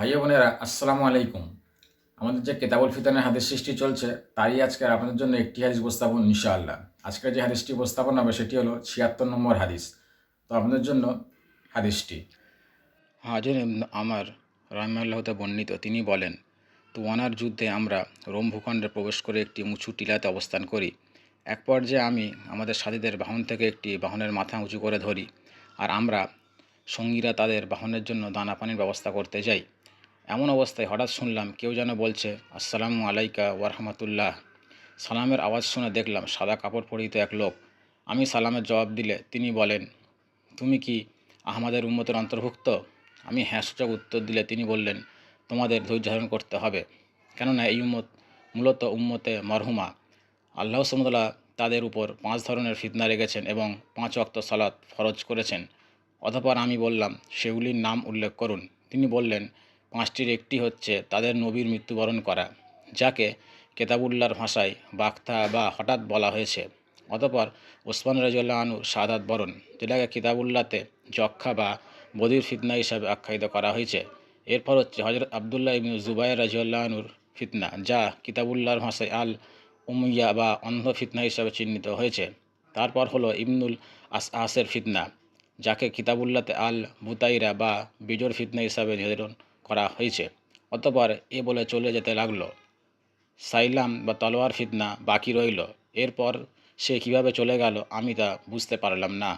ভাই বোনেরা, আসসালামু আলাইকুম। আমাদের যে কেতাবুল ফিতানের হাদিস সৃষ্টি চলছে, তারই আজকে আপনাদের জন্য একটি হাদিস উপস্থাপন, ইনশাআল্লাহ। আজকের যে হাদিসটি উপস্থাপন হবে, সেটি হলো ছিয়াত্তর নম্বর হাদিস। তো আপনাদের জন্য হাদিসটি। হাজর আমার রহমাল্লাহতে বর্ণিত, তিনি বলেন, তুয়ানার যুদ্ধে আমরা রোম ভূখণ্ডে প্রবেশ করে একটি উঁচু টিলাতে অবস্থান করি। এক পর্যায়ে আমি আমাদের সাথীদের বাহন থেকে একটি বাহনের মাথা উঁচু করে ধরি, আর আমরা সঙ্গীরা তাদের বাহনের জন্য দানা পানির ব্যবস্থা করতে যাই। এমন অবস্থায় হঠাৎ শুনলাম কেউ যেন বলছে, আসসালামু আলাইকা ওয়ারহমাতুল্লাহ সালামের আওয়াজ শুনে দেখলাম সাদা কাপড় পরিহিত এক লোক। আমি সালামের জবাব দিলে তিনি বলেন, তুমি কি আহমাদের উম্মতের অন্তর্ভুক্ত? আমি হ্যাঁ সূচক উত্তর দিলে তিনি বললেন, তোমাদের ধৈর্য ধারণ করতে হবে। কেননা এই উম্মত মূলত উম্মতে মরহুমা। আল্লাহ সমতলা তাদের উপর পাঁচ ধরনের ফিতনা রেখেছেন এবং পাঁচ অক্ত সালাত ফরজ করেছেন। অতপর আমি বললাম, সেগুলির নাম উল্লেখ করুন। তিনি বললেন পাঁচটির একটি হচ্ছে তাদের নবীর মৃত্যুবরণ করা, যাকে কেতাবুল্লার ভাষায় বাক্তা বা হঠাৎ বলা হয়েছে। অতপর ওসমান রাজিউল্লাহ আনু সাদাত বরণ, যেটাকে কিতাবুল্লাতে যক্ষা বা বদির ফিতনা হিসাবে আখ্যায়িত করা হয়েছে। এরপর হচ্ছে হজরত আবদুল্লাহ ইবনু জুবাইর রাজিউল্লাহ আনুর ফিতনা, যা কিতাবুল্লাহর ভাষায় আল উমিয়া বা অন্ধ ফিতনা হিসাবে চিহ্নিত হয়েছে। তারপর হলো ইবনুল আস, আসের ফিতনা, যাকে কিতাবুল্লাতে আল বুতাইরা বা বিজোর ফিতনা হিসাবে নির্ধারণ করা হয়েছে। অতপর এ বলে চলে যেতে লাগল। সাইলাম বা তলোয়ার ফিতনা বাকি রইল। এরপর সে কীভাবে চলে গেল আমি তা বুঝতে পারলাম না।